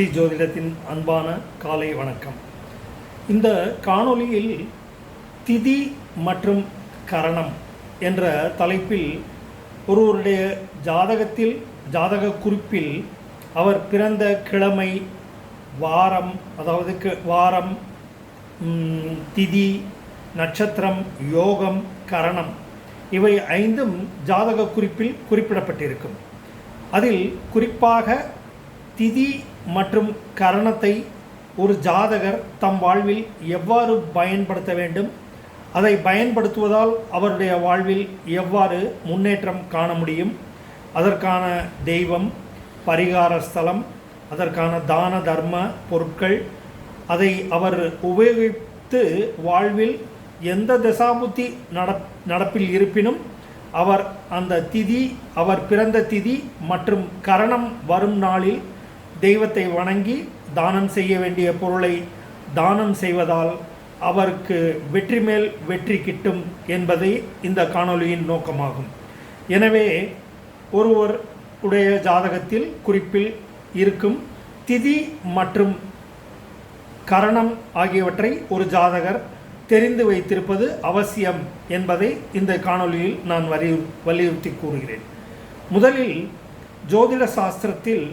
ஸ்ரீ ஜோதிடத்தின் அன்பான காலை வணக்கம். இந்த காணொளியில் திதி மற்றும் கரணம் என்ற தலைப்பில் ஒருவருடைய ஜாதகத்தில் ஜாதக குறிப்பில் அவர் பிறந்த கிழமை வாரம் அதாவது வாரம் திதி நட்சத்திரம் யோகம் கரணம் இவை ஐந்தும் ஜாதக குறிப்பில் குறிப்பிடப்பட்டிருக்கும். அதில் குறிப்பாக திதி மற்றும் கரணத்தை ஒரு ஜாதகர் தம் வாழ்வில் எவ்வாறு பயன்படுத்த வேண்டும்? அதை பயன்படுத்துவதால் அவருடைய வாழ்வில் எவ்வாறு முன்னேற்றம் காண முடியும்? அதற்கான தெய்வம் பரிகார ஸ்தலம் அதற்கான தான தர்ம பொருட்கள் அதை அவர் உபயோகித்து வாழ்வில் எந்த தசாபுத்தி நட நடப்பில் இருப்பினும் அவர் அந்த திதி அவர் பிறந்த திதி மற்றும் கரணம் வரும் நாளில் தெய்வத்தை வணங்கி தானம் செய்ய வேண்டிய பொருளை தானம் செய்வதால் அவருக்கு வெற்றி மேல் வெற்றி கிட்டும் என்பதே இந்த காணொளியின் நோக்கமாகும். எனவே ஒருவர் உடைய ஜாதகத்தில் குறிப்பில் இருக்கும் திதி மற்றும் கரணம் ஆகியவற்றை ஒரு ஜாதகர் தெரிந்து வைத்திருப்பது அவசியம் என்பதை இந்த காணொலியில் நான் வலியு வலியுறுத்தி கூறுகிறேன். முதலில் ஜோதிட சாஸ்திரத்தில்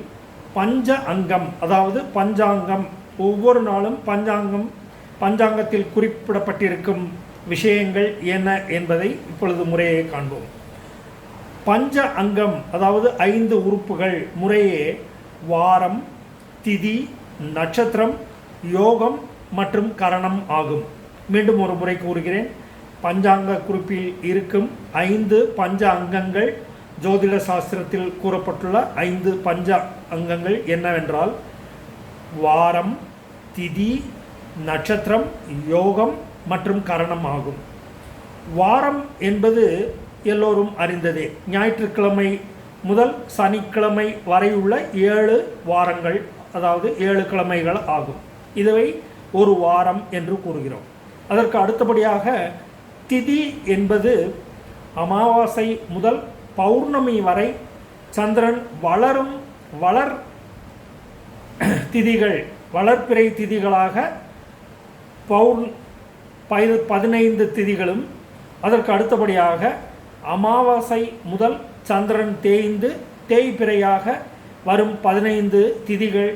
பஞ்ச அங்கம் அதாவது பஞ்சாங்கம். ஒவ்வொரு நாளும் பஞ்சாங்கம் பஞ்சாங்கத்தில் குறிப்பிடப்பட்டிருக்கும் விஷயங்கள் என்ன என்பதை இப்பொழுது முறையை காண்போம். பஞ்ச அங்கம் அதாவது ஐந்து உறுப்புகள் முறையே வாரம் திதி நட்சத்திரம் யோகம் மற்றும் கரணம் ஆகும். மீண்டும் ஒரு முறை கூறுகிறேன். பஞ்சாங்க குறிப்பில் இருக்கும் ஐந்து பஞ்ச அங்கங்கள் ஜோதிட சாஸ்திரத்தில் கூறப்பட்டுள்ள ஐந்து பஞ்ச அங்கங்கள் என்னவென்றால் வாரம் திதி நட்சத்திரம் யோகம் மற்றும் கரணம் ஆகும். வாரம் என்பது எல்லோரும் அறிந்ததே. ஞாயிற்றுக்கிழமை முதல் சனிக்கிழமை வரை உள்ள ஏழு வாரங்கள் அதாவது ஏழு கிழமைகள் ஆகும். இதுவை ஒரு வாரம் என்று கூறுகிறோம். அதற்கு அடுத்தபடியாக திதி என்பது அமாவாசை முதல் பௌர்ணமி வரை சந்திரன் வளரும் வளர் திதிகள் வளர்ப்பிறை திதிகளாக பௌர் பதி- பதினைந்து திதிகளும் அதற்கு அடுத்தபடியாக அமாவாசை முதல் சந்திரன் தேய்ந்து தேய்பிறையாக வரும் பதினைந்து திதிகள்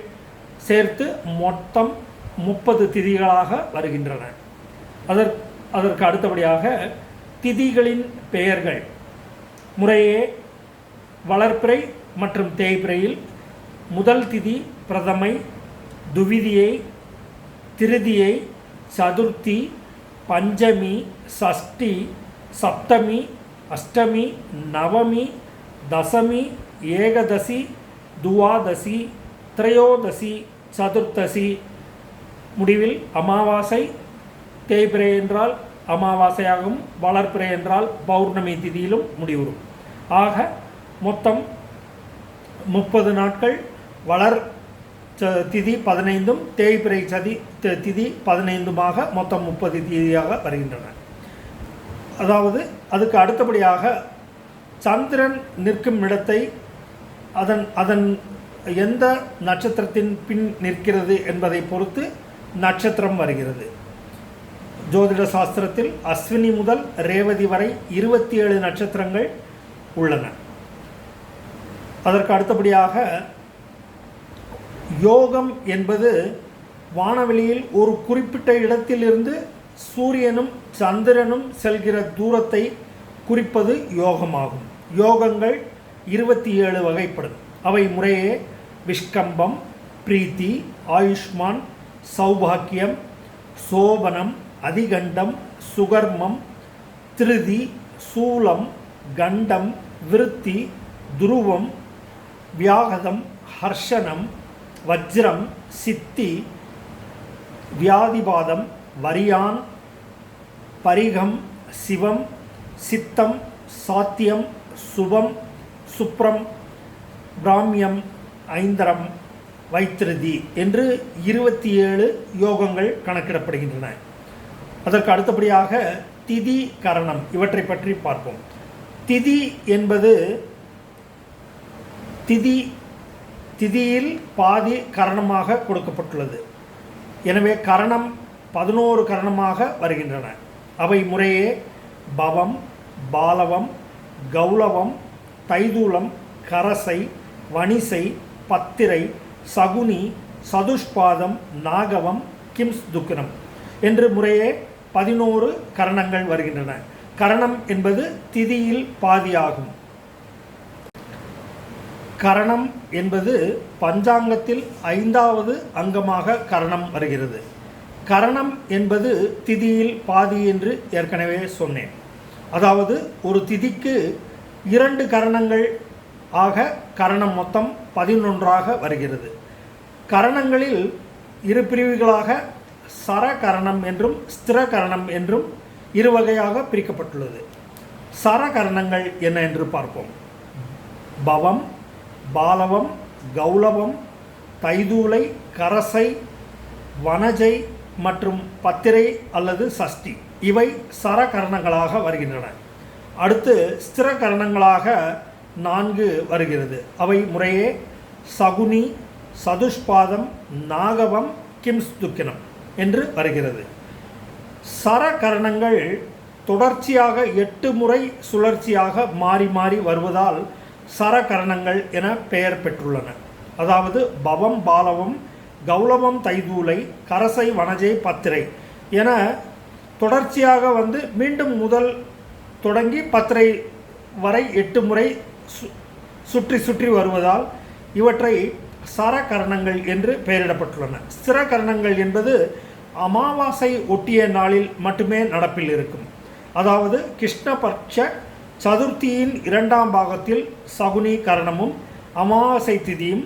சேர்த்து மொத்தம் முப்பது திதிகளாக வருகின்றன. அதற் அதற்கு அடுத்தபடியாக திதிகளின் பெயர்கள். முறையே வளர்ப்பிறை மற்றும் தேய்பிறையில் முதல் திதி பிரதமை துவிதியை திருதியை சதுர்த்தி பஞ்சமி சஷ்டி சப்தமி அஷ்டமி நவமி தசமி ஏகதசி துவாதசி திரையோதசி சதுர்த்தசி. முடிவில் அமாவாசை தேய்பிறை என்றால் அமாவாசையாகவும் வளர்ப்பிறை என்றால் பௌர்ணமி திதியிலும் முடிவுறும். ஆக மொத்தம் முப்பது நாட்கள் வளர் ச- திதி பதினைந்தும் தேய்பிரை சதி தி- திதி பதினைந்துமாக மொத்தம் முப்பது திதியாக வருகின்றன. அதாவது அதுக்கு அடுத்தபடியாக சந்திரன் நிற்கும் இடத்தை அதன் அதன் எந்த நட்சத்திரத்தின் பின் நிற்கிறது என்பதை பொறுத்து நட்சத்திரம் வருகிறது. ஜோதிட சாஸ்திரத்தில் அஸ்வினி முதல் ரேவதி வரை இருபத்தி ஏழு நட்சத்திரங்கள் உள்ளன. அதற்கு அடுத்தபடியாக யோகம் என்பது வானவெளியில் ஒரு குறிப்பிட்ட இடத்திலிருந்து சூரியனும் சந்திரனும் செல்கிற தூரத்தை குறிப்பது யோகமாகும். யோகங்கள் இருபத்தி ஏழு வகைப்படும். அவை முறையே விஷ்கம்பம் பிரீத்தி ஆயுஷ்மான் சௌபாக்கியம் சோபனம் அதிகண்டம் சுகர்மம் திருதி சூலம் கண்டம் விருத்தி துருவம் வியாகதம் ஹர்ஷனம் வஜ்ரம் சித்தி வியாதிபாதம் வரியான் பரிகம் சிவம் சித்தம் சாத்தியம் சுபம் சுப்ரம் பிராமியம் ஐந்தரம் வைத்திருதி என்று இருபத்தி ஏழு யோகங்கள் கணக்கிடப்படுகின்றன. அதற்கு அடுத்தபடியாக திதி கரணம் இவற்றை பற்றி பார்ப்போம். திதி என்பது திதி திதியில் பாதி கரணமாக கொடுக்கப்பட்டுள்ளது. எனவே கரணம் பதினோரு கரணமாக வருகின்றன. அவை முறையே பவம் பாலவம் கௌலவம் தைதூலம் கரசை வணிசை பத்திரை சகுனி சதுஷ்பாதம் நாகவம் கிம்ஸ் துக்கினம். என்று முறையே பதினோரு கரணங்கள் வருகின்றன. கரணம் என்பது திதியில் பாதியாகும். கரணம் என்பது பஞ்சாங்கத்தில் ஐந்தாவது அங்கமாக கரணம் வருகிறது. கரணம் என்பது திதியில் பாதி என்று ஏற்கனவே சொன்னேன். அதாவது ஒரு திதிக்கு இரண்டு கரணங்கள் ஆக கரணம் மொத்தம் பதினொன்றாக வருகிறது. கரணங்களில் இரு பிரிவுகளாக சரகரணம் என்றும் ஸ்திரகரணம் என்றும் இரு வகையாக பிரிக்கப்பட்டுள்ளது. சரகரணங்கள் என்ன என்று பார்ப்போம். பவம் பாலவம் கௌலவம் தைதூலை கரசை வனஜை மற்றும் பத்திரை அல்லது சஷ்டி. இவை சரகரணங்களாக வருகின்றன. அடுத்து ஸ்திரகரணங்களாக நான்கு வருகிறது. அவை முறையே சகுனி சதுஷ்பாதம் நாகவம் கிம்ஸ்துக்கினம் என்று வருகிறது. சரகரணங்கள் தொடர்ச்சியாக எட்டு முறை சுழற்சியாக மாறி மாறி வருவதால் சரகரணங்கள் என பெயர் பெற்றுள்ளன. அதாவது பவம் பாலவம் கௌலவம் தைதூலை கரசை வனஜை பத்திரை என தொடர்ச்சியாக வந்து மீண்டும் முதல் தொடங்கி பத்திரை வரை எட்டு முறை சு- சுற்றி சுற்றி வருவதால் இவற்றை சரகரணங்கள் என்று பெயரிடப்பட்டுள்ளன. ஸ்திரகரணங்கள் என்பது அமாவாசை ஒட்டிய நாளில் மட்டுமே நடப்பில் இருக்கும். அதாவது கிருஷ்ணபட்ச சதுர்த்தியின் இரண்டாம் பாகத்தில் சகுனி கரணமும் அமாவாசை திதியும்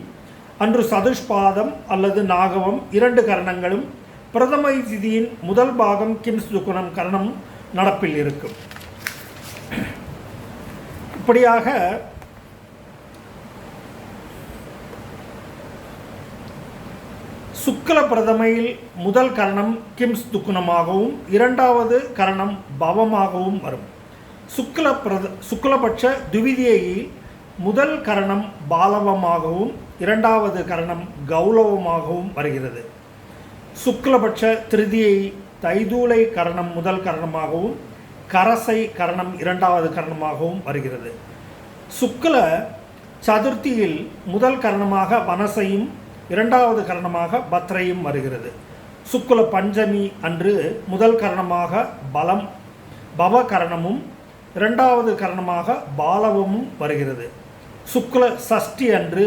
அன்று சதுஷ்பாதம் அல்லது நாகவம் இரண்டு கரணங்களும் பிரதமை திதியின் முதல் பாகம் கிம்ஸ் துக்குணம் கரணமும் நடப்பில் இருக்கும். இப்படியாக சுக்ல பிரதமையில் முதல் கரணம் கிம்ஸ் துக்குணமாகவும் இரண்டாவது கரணம் பவமாகவும் வரும். சுக்ல பிரத சுக்லபட்ச துவிதியையில் முதல் கரணம் பாலவமாகவும் இரண்டாவது கரணம் கௌலவமாகவும் வருகிறது. சுக்லபட்ச திருதியை தைதூலை கரணம் முதல் கரணமாகவும் கரசை கரணம் இரண்டாவது கரணமாகவும் வருகிறது. சுக்ல சதுர்த்தியில் முதல் கரணமாக வனசையும் இரண்டாவது கரணமாக பத்ரையும் வருகிறது. சுக்குல பஞ்சமி அன்று முதல் கரணமாக பலம் பவ கரணமும் இரண்டாவது கரணமாக பாலவமும் வருகிறது. சுக்ல சஷ்டி அன்று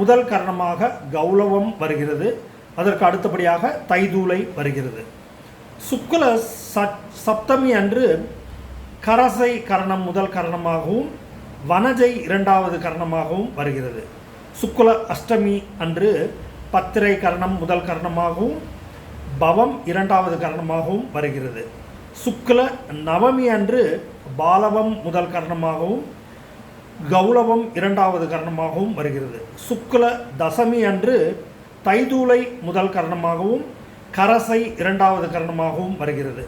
முதல் கரணமாக கௌலவம் வருகிறது. அதற்கு அடுத்தபடியாக தைதூலை வருகிறது. சுக்ல சப்தமி அன்று கரசை கரணம் முதல் கரணமாகவும் வனஜை இரண்டாவது கரணமாகவும் வருகிறது. சுக்ல அஷ்டமி அன்று பத்திரை கரணம் முதல் கரணமாகவும் பவம் இரண்டாவது கரணமாகவும் வருகிறது. சுக்ல நவமி அன்று பாலவம் முதல் கரணமாகவும் கௌலவம் இரண்டாவது கரணமாகவும் வருகிறது. சுக்ல தசமி அன்று தைதூலை முதல் கரணமாகவும் கரசை இரண்டாவது கரணமாகவும் வருகிறது.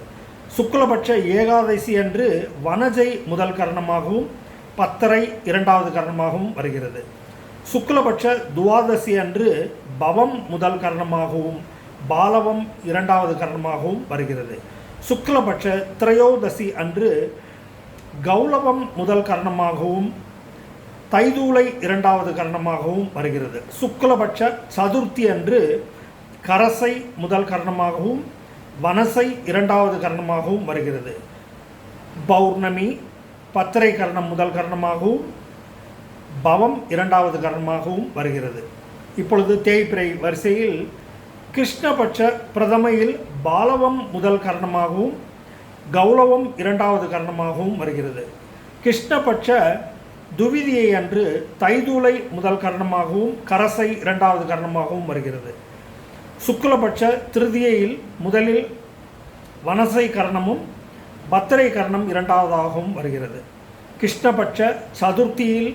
சுக்லபட்ச ஏகாதசி அன்று வனஜை முதல் கரணமாகவும் பத்தரை இரண்டாவது கரணமாகவும் வருகிறது. சுக்லபட்ச துவாதசி அன்று பவம் முதல் கரணமாகவும் பாலவம் இரண்டாவது கரணமாகவும் வருகிறது. சுக்லபட்ச திரையோதசி அன்று கௌலவம் முதல் கரணமாகவும் தைதூலை இரண்டாவது கரணமாகவும் வருகிறது. சுக்லபட்ச சதுர்த்தி அன்று கரசை முதல் கரணமாகவும் வனசை இரண்டாவது கரணமாகவும் வருகிறது. பௌர்ணமி பத்திரை கரணம் முதல் கரணமாகவும் பவம் இரண்டாவது கரணமாகவும் வருகிறது. இப்பொழுது தேய்பிறை வரிசையில் கிருஷ்ணபட்ச பிரதமையில் பாலவம் முதல் கரணமாகவும் கௌலவம் இரண்டாவது கரணமாகவும் வருகிறது. கிருஷ்ணபட்ச துவிதியை அன்று தைதூலை முதல் கரணமாகவும் கரசை இரண்டாவது கரணமாகவும் வருகிறது. சுக்லபட்ச திருதியையில் முதலில் வனசை கரணமும் பத்திரை கரணம் இரண்டாவதாகவும் வருகிறது. கிருஷ்ணபட்ச சதுர்த்தியில்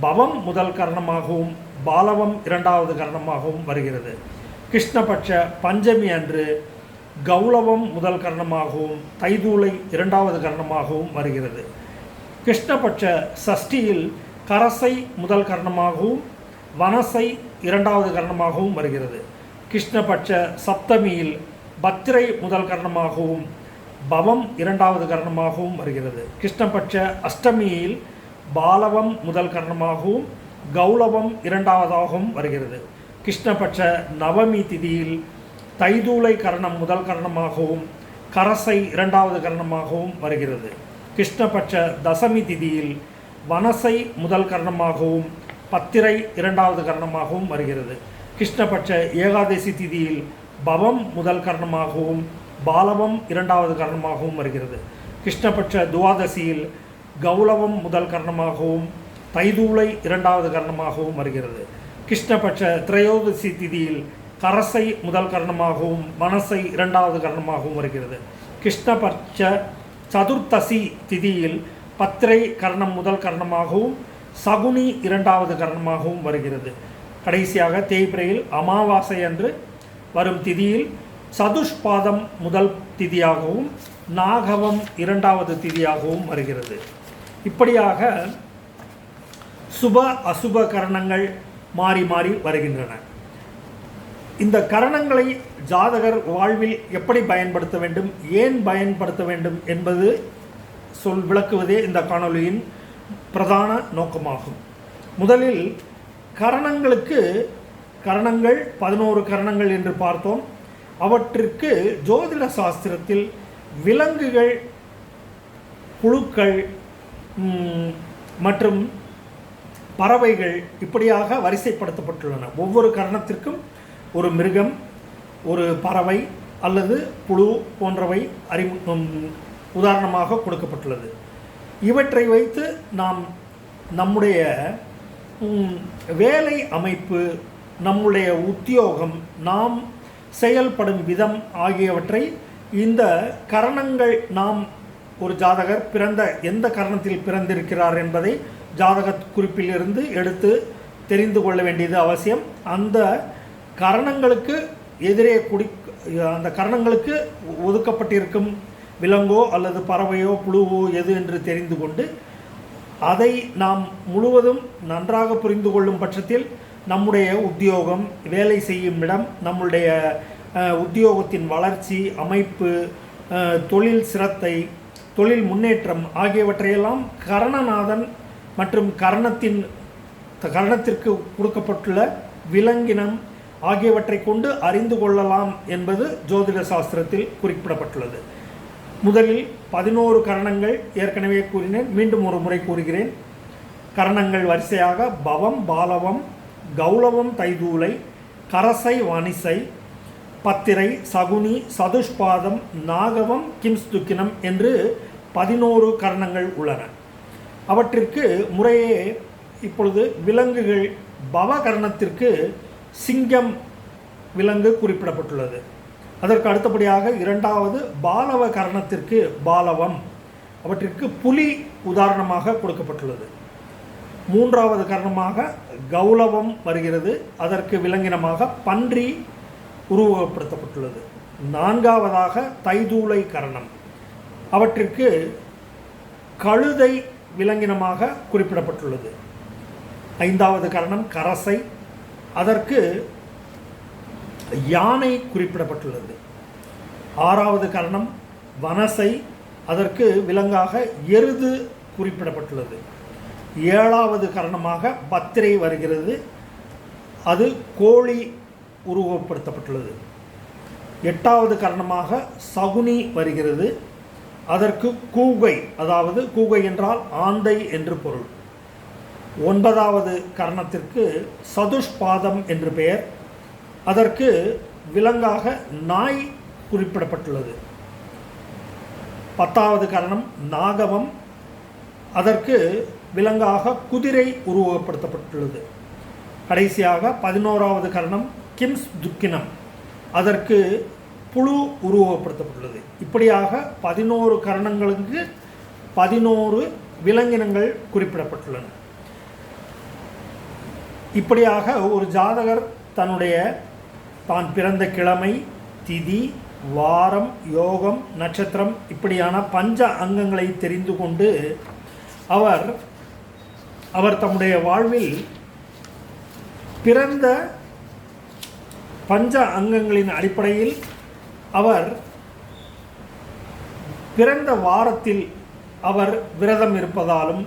பவம் முதல் கரணமாகவும் பாலவம் இரண்டாவது கரணமாகவும் வருகிறது. கிருஷ்ணபட்ச பஞ்சமி அன்று கௌளவம் முதல் கரணமாகவும் தைதூலை இரண்டாவது கரணமாகவும் வருகிறது. கிருஷ்ணபட்ச சஷ்டியில் கரசை முதல் கரணமாகவும் வனசை இரண்டாவது கரணமாகவும் வருகிறது. கிருஷ்ணபட்ச சப்தமியில் பத்திரை முதல் கரணமாகவும் பவம் இரண்டாவது கரணமாகவும் வருகிறது. கிருஷ்ணபட்ச அஷ்டமியில் பாலவம் முதல் கரணமாகவும் கௌலவம் இரண்டாவதாகவும் வருகிறது. கிருஷ்ணபட்ச நவமி திதியில் தைதூலை கரணம் முதல் கரணமாகவும் கரசை இரண்டாவது கரணமாகவும் வருகிறது. கிருஷ்ணபட்ச தசமி திதியில் வனசை முதல் கரணமாகவும் பத்திரை இரண்டாவது கரணமாகவும் வருகிறது. கிருஷ்ணபட்ச ஏகாதசி திதியில் பவம் முதல் கரணமாகவும் பாலவம் இரண்டாவது கரணமாகவும் வருகிறது. கிருஷ்ணபட்ச துவாதசியில் கௌலவம் முதல் கரணமாகவும் தைதூளை இரண்டாவது கரணமாகவும் வருகிறது. கிருஷ்ணபட்ச திரையோதசி திதியில் கரசை முதல் கரணமாகவும் மனசை இரண்டாவது கரணமாகவும் வருகிறது. கிருஷ்ணபட்ச சதுர்த்தசி திதியில் பத்திரை கரணம் முதல் கரணமாகவும் சகுனி இரண்டாவது கரணமாகவும் வருகிறது. கடைசியாக தேய்பிரையில் அமாவாசை அன்று வரும் திதியில் சதுஷ்பாதம் முதல் திதியாகவும் நாகவம் இரண்டாவது திதியாகவும் வருகிறது. இப்படியாக சுப அசுப கரணங்கள் மாறி மாறி வருகின்றன. இந்த கரணங்களை ஜாதகர் வாழ்வில் எப்படி பயன்படுத்த வேண்டும் ஏன் பயன்படுத்த வேண்டும் என்பது சொல் விளக்குவதே இந்த காணொளியின் பிரதான நோக்கமாகும். முதலில் கரணங்களுக்கு கரணங்கள் பதினோரு கரணங்கள் என்று பார்த்தோம். அவற்றிற்கு ஜோதிட சாஸ்திரத்தில் விலங்குகள் புழுக்கள் மற்றும் பறவைகள் இப்படியாக வரிசைப்படுத்தப்பட்டுள்ளன. ஒவ்வொரு கரணத்திற்கும் ஒரு மிருகம் ஒரு பறவை அல்லது புழு போன்றவை அறி உதாரணமாக கொடுக்கப்பட்டுள்ளது. இவற்றை வைத்து நாம் நம்முடைய வேலை அமைப்பு நம்முடைய உத்தியோகம் நாம் செயல்படும் விதம் ஆகியவற்றை இந்த கரணங்கள் நாம் ஒரு ஜாதகர் பிறந்த எந்த கரணத்தில் பிறந்திருக்கிறார் என்பதை ஜாதக குறிப்பிலிருந்து எடுத்து தெரிந்து கொள்ள வேண்டியது அவசியம். அந்த கரணங்களுக்கு எதிரே குடி அந்த கரணங்களுக்கு ஒதுக்கப்பட்டிருக்கும் விலங்கோ அல்லது பறவையோ புழுவோ எது என்று தெரிந்து கொண்டு அதை நாம் முழுவதும் நன்றாக புரிந்து கொள்ளும் பட்சத்தில் நம்முடைய உத்தியோகம் வேலை செய்யும் இடம் நம்முடைய உத்தியோகத்தின் வளர்ச்சி அமைப்பு தொழில் சிரத்தை தொழில் முன்னேற்றம் ஆகியவற்றையெல்லாம் கரணநாதன் மற்றும் கரணத்தின் கரணத்திற்கு கொடுக்கப்பட்டுள்ள விலங்கினம் ஆகியவற்றை கொண்டு அறிந்து கொள்ளலாம் என்பது ஜோதிட சாஸ்திரத்தில் குறிப்பிடப்பட்டுள்ளது. முதலில் பதினோரு கரணங்கள் ஏற்கனவே கூறினேன் மீண்டும் ஒரு முறை கூறுகிறேன். கரணங்கள் வரிசையாக பவம் பாலவம் கௌலவம் தைதூலை கரசை வனிசை பத்திரை சகுனி சதுஷ்பாதம் நாகவம் கிம்ஸ்துக்கினம் என்று பதினோரு கரணங்கள் உள்ளன. அவற்றிற்கு முறையே இப்பொழுது விலங்குகள் பவகரணத்திற்கு சிங்கம் விலங்கு குறிப்பிடப்பட்டுள்ளது. அதற்கு அடுத்தபடியாக இரண்டாவது பாலவ கரணத்திற்கு பாலவம். அவற்றிற்கு புலி உதாரணமாக கொடுக்கப்பட்டுள்ளது. மூன்றாவது கரணமாக கௌலவம் வருகிறது. அதற்கு விலங்கினமாக பன்றி உருவகப்படுத்தப்பட்டுள்ளது. நான்காவதாக தைதூளை கரணம். அவற்றிற்கு கழுதை விலங்கினமாக குறிப்பிடப்பட்டுள்ளது. ஐந்தாவது கரணம் கரசை. அதற்கு யானை குறிப்பிடப்பட்டுள்ளது. ஆறாவது கரணம் வனசை. அதற்கு விலங்காக எருது குறிப்பிடப்பட்டுள்ளது. ஏழாவது கரணமாக பத்திரை வருகிறது. அது கோழி உருவப்படுத்தப்பட்டுள்ளது எட்டாவது கரணமாக சகுனி வருகிறது. அதற்கு கூகை அதாவது கூகை என்றால் ஆந்தை என்று பொருள். ஒன்பதாவது கரணத்திற்கு சதுஷ்பாதம் என்று பெயர். அதற்கு விலங்காக நாய் குறிப்பிடப்பட்டுள்ளது. பத்தாவது கரணம் நாகவம். அதற்கு விலங்காக குதிரை உருவகப்படுத்தப்பட்டுள்ளது. கடைசியாக பதினோராவது கரணம் கிம்ஸ் துக்கினம். அதற்கு புழு உருவகப்படுத்தப்பட்டுள்ளது. இப்படியாக பதினோரு கரணங்களுக்கு பதினோரு விலங்கினங்கள் குறிப்பிடப்பட்டுள்ளன. இப்படியாக ஒரு ஜாதகர் தன்னுடைய தான் பிறந்த கிழமை திதி வாரம் யோகம் நட்சத்திரம் இப்படியான பஞ்ச அங்கங்களை தெரிந்து கொண்டு அவர் அவர் தம்முடைய வாழ்வில் பிறந்த பஞ்ச அங்கங்களின் அடிப்படையில் அவர் பிறந்த வாரத்தில் அவர் விரதம் இருப்பதாலும்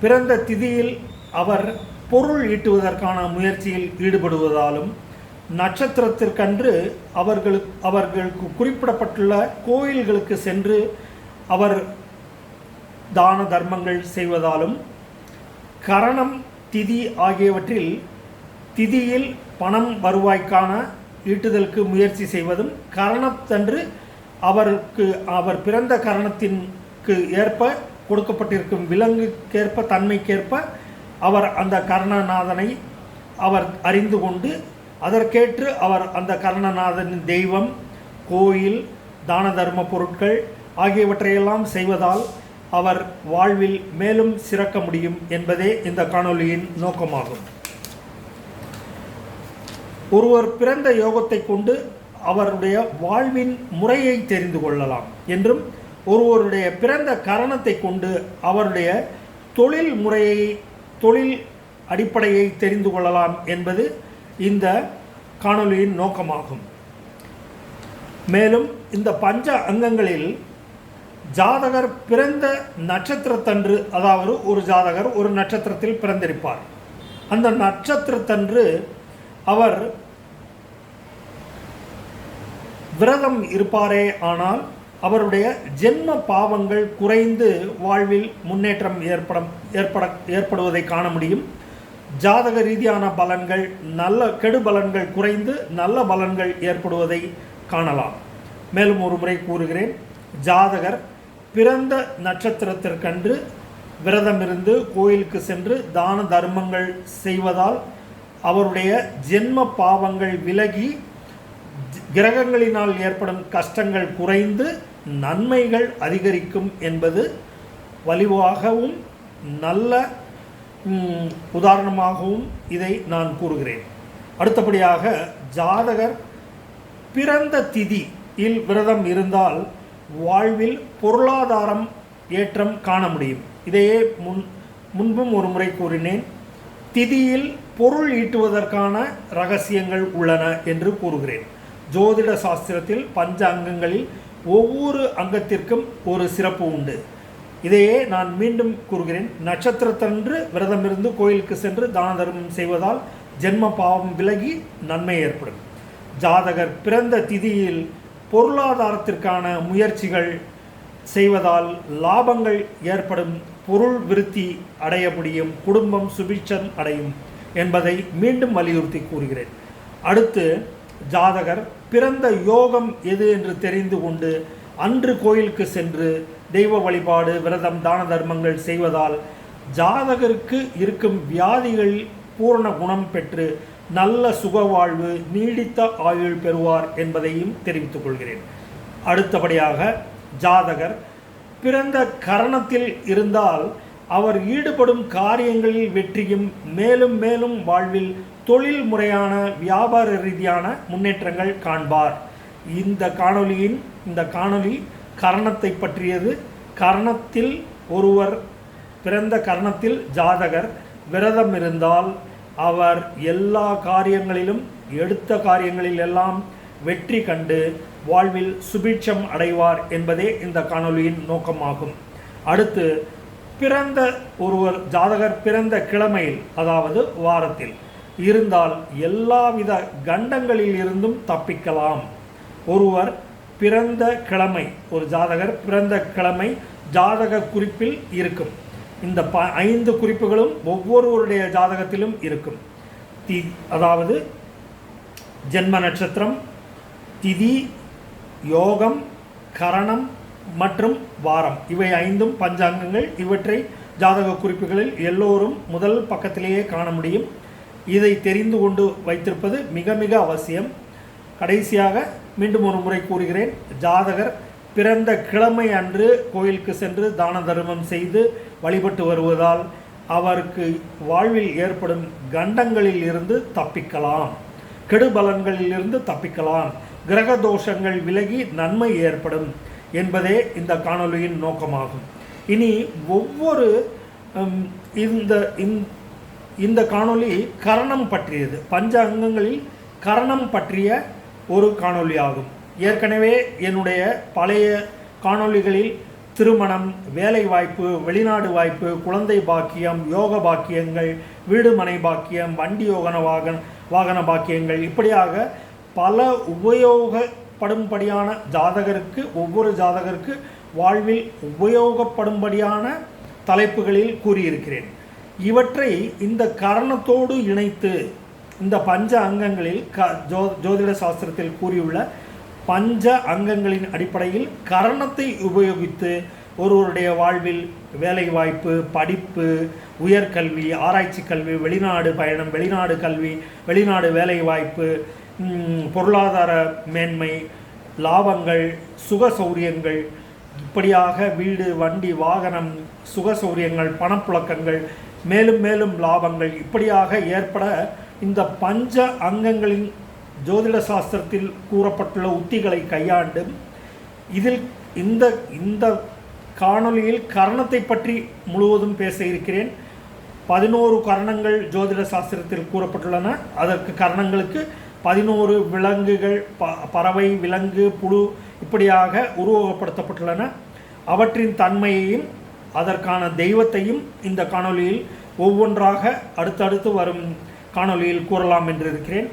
பிறந்த திதியில் அவர் பொருள் ஈட்டுவதற்கான முயற்சியில் ஈடுபடுவதாலும் நட்சத்திரத்திற்கன்று அவர்களுக்கு அவர்களுக்கு குறிப்பிடப்பட்டுள்ள கோயில்களுக்கு சென்று அவர் தான தர்மங்கள் செய்வதாலும் கரணம் திதி ஆகியவற்றில் திதியில் பணம் வருவாய்க்கான ஈட்டுதலுக்கு முயற்சி செய்வதும் கரணத்தன்று அவருக்கு அவர் பிறந்த கரணத்திற்கு ஏற்ப கொடுக்கப்பட்டிருக்கும் விலங்குக்கேற்ப தன்மைக்கேற்ப அவர் அந்த கர்ணநாதனை அவர் அறிந்து கொண்டு அதற்கேற்று அவர் அந்த கர்ணநாதனின் தெய்வம் கோயில் தான தர்ம பொருட்கள் ஆகியவற்றையெல்லாம் செய்வதால் அவர் வாழ்வில் மேலும் சிறக்க முடியும் என்பதே இந்த காணொளியின் நோக்கமாகும். ஒருவர் பிறந்த யோகத்தை கொண்டு அவருடைய வாழ்வின் முறையை தெரிந்து கொள்ளலாம் என்றும் ஒருவருடைய பிறந்த கரணத்தை கொண்டு அவருடைய தொழில் முறையை தொழில் அடிப்படையை தெரிந்து கொள்ளலாம் என்பது இந்த காணொளியின் நோக்கமாகும். மேலும் இந்த பஞ்ச அங்கங்களில் ஜாதகர் பிறந்த நட்சத்திரத்தன்று அதாவது ஒரு ஜாதகர் ஒரு நட்சத்திரத்தில் பிறந்திருப்பார். அந்த நட்சத்திரத்தன்று அவர் விரதம் இருப்பாரே ஆனால் அவருடைய ஜென்ம பாவங்கள் குறைந்து வாழ்வில் முன்னேற்றம் ஏற்படும் ஏற்பட ஏற்படுவதை காண முடியும். ஜாதக ரீதியான பலன்கள் நல்ல கெடு பலன்கள் குறைந்து நல்ல பலன்கள் ஏற்படுவதை காணலாம். மேலும் ஒரு முறை கூறுகிறேன் ஜாதகர் பிறந்த நட்சத்திரத்திற்கன்று விரதமிருந்து கோயிலுக்கு சென்று தான தர்மங்கள் செய்வதால் அவருடைய ஜென்ம பாவங்கள் விலகி கிரகங்களினால் ஏற்படும் கஷ்டங்கள் குறைந்து நன்மைகள் அதிகரிக்கும் என்பது வலிவாகவும் நல்ல உதாரணமாகவும் இதை நான் கூறுகிறேன். அடுத்தபடியாக ஜாதகர் பிறந்த திதியில் விரதம் இருந்தால் வாழ்வில் பொருளாதாரம் ஏற்றம் காண முடியும். இதையே முன் முன்பும் ஒரு முறை கூறினேன். திதியில் பொருள் ஈட்டுவதற்கான ரகசியங்கள் உள்ளன என்று கூறுகிறேன். ஜோதிட சாஸ்திரத்தில் பஞ்ச அங்கங்களில் ஒவ்வொரு அங்கத்திற்கும் ஒரு சிறப்பு உண்டு. இதையே நான் மீண்டும் கூறுகிறேன். நட்சத்திரத்தன்று விரதமிருந்து கோயிலுக்கு சென்று தான தர்மம் செய்வதால் ஜென்ம பாவம் விலகி நன்மை ஏற்படும். ஜாதகர் பிறந்த திதியில் பொருளாதாரத்திற்கான முயற்சிகள் செய்வதால் லாபங்கள் ஏற்படும். பொருள் விருத்தி அடைய முடியும். குடும்பம் சுபிட்சம் அடையும் என்பதை மீண்டும் வலியுறுத்தி கூறுகிறேன். அடுத்து ஜாதகர் பிறந்த யோகம் எது என்று தெரிந்து கொண்டு அன்று கோயிலுக்கு சென்று தெய்வ வழிபாடு விரதம் தான தர்மங்கள் செய்வதால் ஜாதகருக்கு இருக்கும் வியாதிகள் பூரண குணம் பெற்று நல்ல சுகவாழ்வு நீடித்த ஆயுள் பெறுவார் என்பதையும் தெரிவித்துக் கொள்கிறேன். அடுத்தபடியாக ஜாதகர் பிறந்த கரணத்தில் இருந்தால் அவர் ஈடுபடும் காரியங்களில் வெற்றியும் மேலும் மேலும் வாழ்வில் தொழில் முறையான வியாபார ரீதியான முன்னேற்றங்கள் காண்பார். இந்த காணொலியின் இந்த காணொலி கரணத்தை பற்றியது. கரணத்தில் ஒருவர் பிறந்த கரணத்தில் ஜாதகர் விரதம் இருந்தால் அவர் எல்லா காரியங்களிலும் எடுத்த காரியங்களில் எல்லாம் வெற்றி கண்டு வாழ்வில் சுபீட்சம் அடைவார் என்பதே இந்த காணொலியின் நோக்கமாகும். அடுத்து பிறந்த ஒருவர் ஜாதகர் பிறந்த கிழமையில் அதாவது வாரத்தில் இருந்தால் எல்லாவித கண்டங்களில் இருந்தும் தப்பிக்கலாம். ஒருவர் பிறந்த கிழமை ஒரு ஜாதகர் பிறந்த கிழமை ஜாதக குறிப்பில் இருக்கும். இந்த ப ஐந்து குறிப்புகளும் ஒவ்வொருவருடைய ஜாதகத்திலும் இருக்கும். தி அதாவது ஜென்ம நட்சத்திரம் திதி யோகம் கரணம் மற்றும் வாரம். இவை ஐந்தும் பஞ்சாங்கங்கள். இவற்றை ஜாதக குறிப்புகளில் எல்லோரும் முதல் பக்கத்திலேயே காண முடியும். இதை தெரிந்து கொண்டு வைத்திருப்பது மிக மிக அவசியம். கடைசியாக மீண்டும் ஒரு முறை கூறுகிறேன் ஜாதகர் பிறந்த கிழமை அன்று கோயிலுக்கு சென்று தான தர்மம் செய்து வழிபட்டு வருவதால் அவருக்கு வாழ்வில் ஏற்படும் கண்டங்களில் இருந்து தப்பிக்கலாம் கெடுபலன்களில் இருந்து தப்பிக்கலாம் கிரக தோஷங்கள் விலகி நன்மை ஏற்படும் என்பதே இந்த காணொளியின் நோக்கமாகும். இனி ஒவ்வொரு இந்த இந்த காணொளி கரணம் பற்றியது. பஞ்ச அங்கங்களில் கரணம் பற்றிய ஒரு காணொளி ஆகும் ஏற்கனவே என்னுடைய பழைய காணொளிகளில் திருமணம் வேலை வாய்ப்பு வெளிநாடு வாய்ப்பு குழந்தை பாக்கியம் யோக பாக்கியங்கள் வீடு மனை பாக்கியம் வண்டி யோகன வாகன வாகன பாக்கியங்கள் இப்படியாக பல உபயோகப்படும்படியான ஜாதகருக்கு ஒவ்வொரு ஜாதகருக்கு வாழ்வில் உபயோகப்படும்படியான தலைப்புகளில் கூறியிருக்கிறேன். இவற்றை இந்த கரணத்தோடு இணைத்து இந்த பஞ்ச அங்கங்களில் க ஜோ ஜோதிட சாஸ்திரத்தில் கூறியுள்ள பஞ்ச அங்கங்களின் அடிப்படையில் கரணத்தை உபயோகித்து ஒருவருடைய வாழ்வில் வேலை வாய்ப்பு படிப்பு உயர்கல்வி ஆராய்ச்சி கல்வி வெளிநாடு பயணம் வெளிநாடு கல்வி வெளிநாடு வேலை வாய்ப்பு பொருளாதார மேன்மை லாபங்கள் சுக சௌரியங்கள் இப்படியாக வீடு வண்டி வாகனம் சுக சௌரியங்கள் பணப்புழக்கங்கள் மேலும் மேலும் லாபங்கள் இப்படியாக ஏற்பட இந்த பஞ்ச அங்கங்களின் ஜோதிட சாஸ்திரத்தில் கூறப்பட்டுள்ள உத்திகளை கையாண்டு இதில் இந்த இந்த காணொலியில் கரணத்தை பற்றி முழுவதும் பேச இருக்கிறேன். பதினோரு கரணங்கள் ஜோதிட சாஸ்திரத்தில் கூறப்பட்டுள்ளன. அதற்கு கரணங்களுக்கு பதினோரு விலங்குகள் ப பறவை விலங்கு புழு இப்படியாக உருவகப்படுத்தப்பட்டுள்ளன. அவற்றின் தன்மையையும் அதற்கான தெய்வத்தையும் இந்த காணொலியில் ஒவ்வொன்றாக அடுத்தடுத்து வரும் காணொளியில் கூறலாம் என்று இருக்கிறேன்.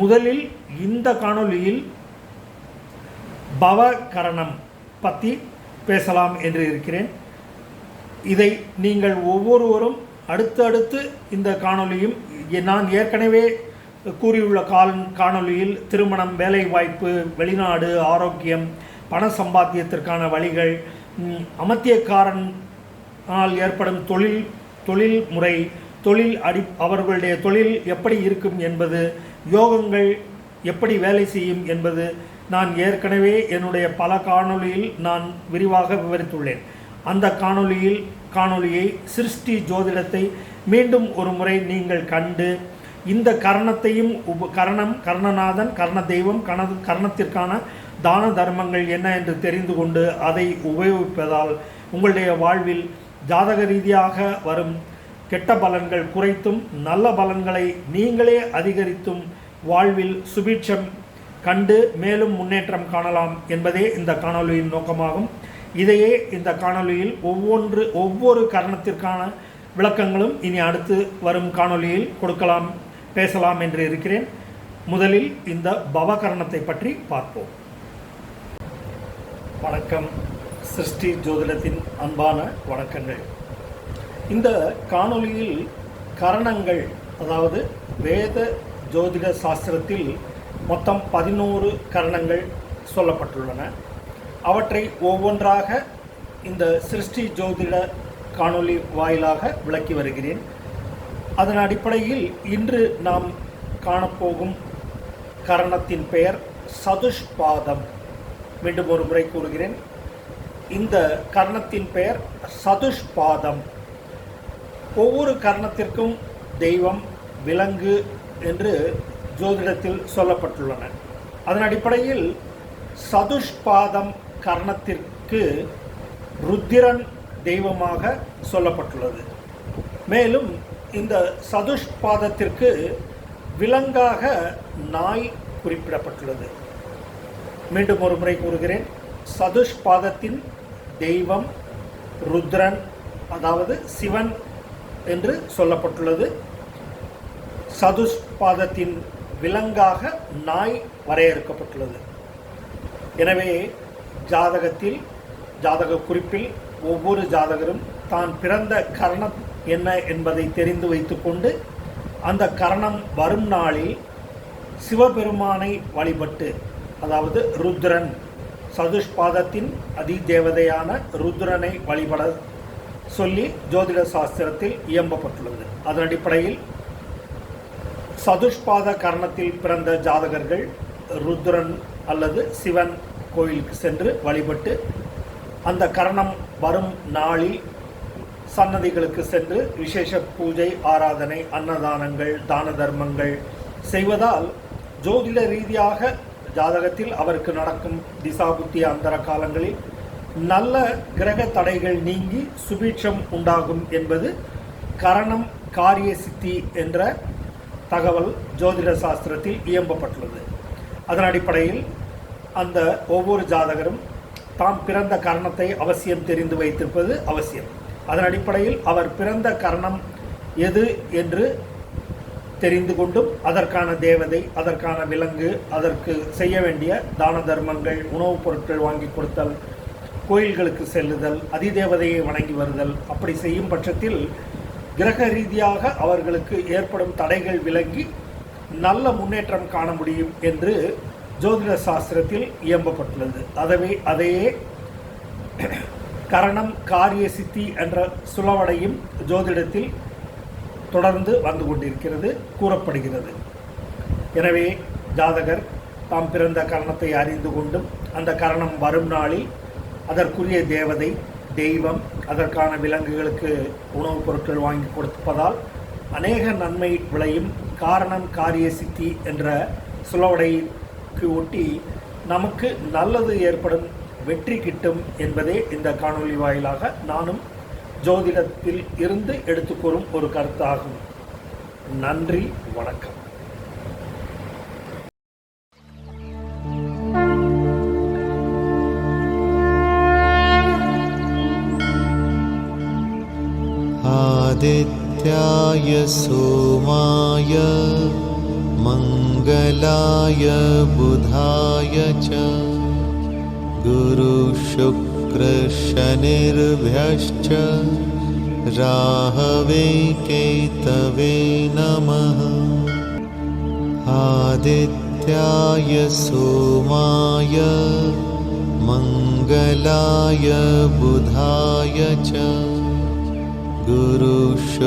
முதலில் இந்த காணொலியில் பவகரணம் பற்றி பேசலாம் என்று இருக்கிறேன். இதை நீங்கள் ஒவ்வொருவரும் அடுத்தடுத்து இந்த காணொளியும் நான் ஏற்கனவே கூறியுள்ள கால் காணொளியில் திருமணம் வேலை வாய்ப்பு வெளிநாடு ஆரோக்கியம் பண சம்பாத்தியத்திற்கான வழிகள் அமத்தியக்காரன் ஆனால் ஏற்படும் தொழில் தொழில் முறை தொழில் அடி அவர்களுடைய தொழில் எப்படி இருக்கும் என்பது யோகங்கள் எப்படி வேலை செய்யும் என்பது நான் ஏற்கனவே என்னுடைய பல காணொளியில் நான் விரிவாக விவரித்துள்ளேன். அந்த காணொளியில் காணொளியை சிருஷ்டி ஜோதிடத்தை மீண்டும் ஒரு முறை நீங்கள் கண்டு இந்த கரணத்தையும் உப கரணம் கர்ணநாதன் கர்ண தெய்வம் கண கர்ணத்திற்கான தான தர்மங்கள் என்ன என்று தெரிந்து கொண்டு அதை உபயோகிப்பதால் உங்களுடைய வாழ்வில் ஜாதக ரீதியாக வரும் கெட்ட பலன்கள் குறைத்தும் நல்ல பலன்களை நீங்களே அதிகரித்தும் வாழ்வில் சுபீட்சம் கண்டு மேலும் முன்னேற்றம் காணலாம் என்பதே இந்த காணொளியின் நோக்கமாகும். இதையே இந்த காணொளியில் ஒவ்வொன்று ஒவ்வொரு கரணத்திற்கான விளக்கங்களும் இனி அடுத்து வரும் காணொளியில் கொடுக்கலாம் பேசலாம் என்று இருக்கிறேன். முதலில் இந்த பவகரணத்தை பற்றி பார்ப்போம். வணக்கம். சிருஷ்டி ஜோதிடத்தின் அன்பான வணக்கங்கள். இந்த காணொளியில் கரணங்கள் அதாவது வேத ஜோதிட சாஸ்திரத்தில் மொத்தம் பதினோரு கரணங்கள் சொல்லப்பட்டுள்ளன. அவற்றை ஒவ்வொன்றாக இந்த சிருஷ்டி ஜோதிட காணொளி வாயிலாக விளக்கி வருகிறேன். அதன் அடிப்படையில் இன்று நாம் காணப்போகும் கரணத்தின் பெயர் சதுஷ்பாதம். மீண்டும் ஒரு முறை கூறுகிறேன். இந்த கர்ணத்தின் பெயர் சதுஷ்பாதம். ஒவ்வொரு கர்ணத்திற்கும் தெய்வம் விலங்கு என்று ஜோதிடத்தில் சொல்லப்பட்டுள்ளன. அதன் அடிப்படையில் சதுஷ்பாதம் கர்ணத்திற்கு ருத்திரன் தெய்வமாக சொல்லப்பட்டுள்ளது. மேலும் இந்த சதுஷ்பாதத்திற்கு விலங்காக நாய் குறிப்பிடப்பட்டுள்ளது. மீண்டும் ஒரு முறை கூறுகிறேன். சதுஷ்பாதத்தின் தெய்வம் ருத்ரன் அதாவது சிவன் என்று சொல்லப்பட்டுள்ளது. சதுஷ்பாதத்தின் விலங்காக நாய் வரையறுக்கப்பட்டுள்ளது. எனவே ஜாதகத்தில் ஜாதக குறிப்பில் ஒவ்வொரு ஜாதகரும் தான் பிறந்த கரணம் என்ன என்பதை தெரிந்து வைத்துக்கொண்டு அந்த கரணம் வரும் நாளில் சிவபெருமானை வழிபட்டு அதாவது ருத்ரன் சதுஷ்பாதத்தின் அதிதேவதையான ருத்ரனை வழிபட சொல்லி ஜோதிட சாஸ்திரத்தில் இயம்பப்பட்டுள்ளது. அதன் அடிப்படையில் சதுஷ்பாத கரணத்தில் பிறந்த ஜாதகர்கள் ருத்ரன் அல்லது சிவன் கோயிலுக்கு சென்று வழிபட்டு அந்த கரணம் வரும் நாளில் சன்னதிகளுக்கு சென்று விசேஷ பூஜை ஆராதனை அன்னதானங்கள் தான தர்மங்கள் செய்வதால் ஜோதிட ரீதியாக ஜாதகத்தில் அவருக்கு நடக்கும் திசாபுத்தி அந்தர காலங்களில் நல்ல கிரக தடைகள் நீங்கி சுபீட்சம் உண்டாகும் என்பது கரணம் காரிய சித்தி என்ற தகவல் ஜோதிட சாஸ்திரத்தில் இயம்பப்பட்டுள்ளது. அதன் அடிப்படையில் அந்த ஒவ்வொரு ஜாதகரும் தாம் பிறந்த கரணத்தை அவசியம் தெரிந்து வைத்திருப்பது அவசியம். அதன் அடிப்படையில் அவர் பிறந்த கரணம் எது என்று தெரிந்து கொண்டும் அதற்கான தேவதை அதற்கான விலங்கு அதற்கு செய்ய வேண்டிய தான தர்மங்கள் உணவுப் பொருட்கள் வாங்கி கொடுத்தல் கோயில்களுக்கு செல்லுதல் அதிதேவதையை வணங்கி வருதல் அப்படி செய்யும் பட்சத்தில் கிரக ரீதியாக அவர்களுக்கு ஏற்படும் தடைகள் விலங்கி நல்ல முன்னேற்றம் காண முடியும் என்று ஜோதிட சாஸ்திரத்தில் இயம்பப்பட்டுள்ளது. அதவே அதையே கரணம் காரிய சித்தி என்ற சுலவடையும் ஜோதிடத்தில் தொடர்ந்து வந்து கொண்டிருக்கிறது கூறப்படுகிறது. எனவே ஜாதகர் தாம் பிறந்த கரணத்தை அறிந்து கொண்டும் அந்த கரணம் வரும் நாளில் அதற்குரிய தேவதை தெய்வம் அதற்கான விலங்குகளுக்கு உணவுப் பொருட்கள் வாங்கி கொடுப்பதால் அநேக நன்மை விளையும் காரணம் காரிய சித்தி என்ற சுலவடைக்கு ஒட்டி நமக்கு நல்லது ஏற்படும் வெற்றி கிட்டும் என்பதே இந்த காணொளி வாயிலாக நானும் ஜோதிடத்தில் இருந்து எடுத்துக்கூறும் ஒரு கருத்தாகும் நன்றி வணக்கம் आदित्याय सोमाय मङ्गलाय बुधाय च गुरुशुक्रशनिर्भ्यश्च राहवे केतवे नमः। आदित्याय सोमाय मङ्गलाय बुधाय च। गुरुशुक्रशनिर्भ्यश्च